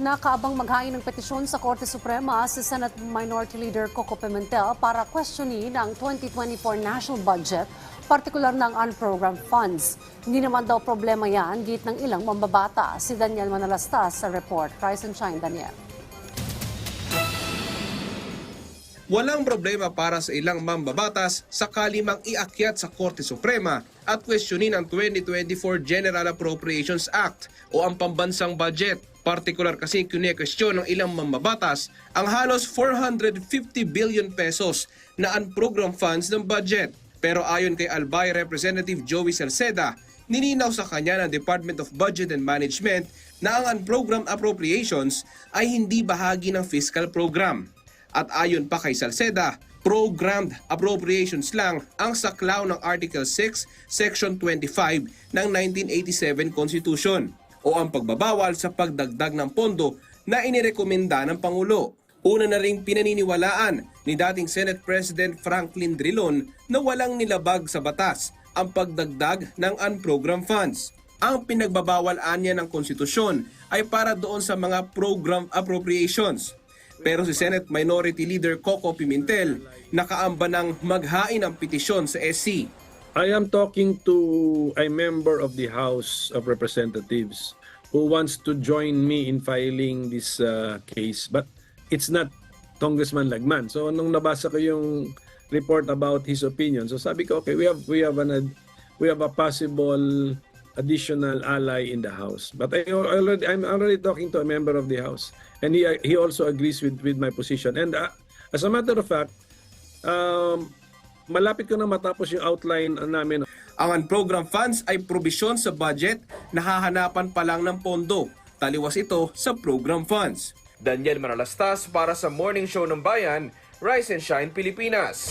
Nakaabang maghain ng petisyon sa Korte Suprema si Senate Minority Leader Coco Pimentel para questionin ang 2024 national budget, partikular ng unprogrammed funds. Hindi naman daw problema yan, git ng ilang mambabata. Si Daniel Manalastas sa report. Rise and shine, Daniel. Walang problema para sa ilang mambabatas sakali mang iakyat sa Korte Suprema at questionin ang 2024 General Appropriations Act o ang pambansang budget. Partikular kasi kune-question ng ilang mambabatas ang halos 450 billion pesos na unprogrammed funds ng budget. Pero ayon kay Albay Representative Joey Salceda, nilinaw sa kanya ng Department of Budget and Management na ang unprogrammed appropriations ay hindi bahagi ng fiscal program. At ayon pa kay Salceda, programmed appropriations lang ang saklaw ng Article 6, Section 25 ng 1987 Constitution o ang pagbabawal sa pagdagdag ng pondo na inirekomenda ng Pangulo. Una na ring pinaniniwalaan ni dating Senate President Franklin Drilon na walang nilabag sa batas ang pagdagdag ng unprogrammed funds. Ang pinagbabawal anya ng konstitusyon ay para doon sa mga program appropriations pero si Senate Minority Leader Coco Pimentel nakaamba ng maghain ng petisyon sa SC. I am talking to a member of the House of Representatives who wants to join me in filing this uh, case but it's not Congressman Lagman. So nung nabasa ko yung report about his opinion, so sabi ko okay, we have we have an we have a possible additional ally in the house. But I already I'm already talking to a member of the house and he he also agrees with with my position. And uh, as a matter of fact, um, malapit ko na matapos yung outline namin Ang unprogrammed funds ay probisyon sa budget na hahanapan pa lang ng pondo. Taliwas ito sa program funds. Daniel Manalastas para sa Morning Show ng Bayan, Rise and Shine Pilipinas.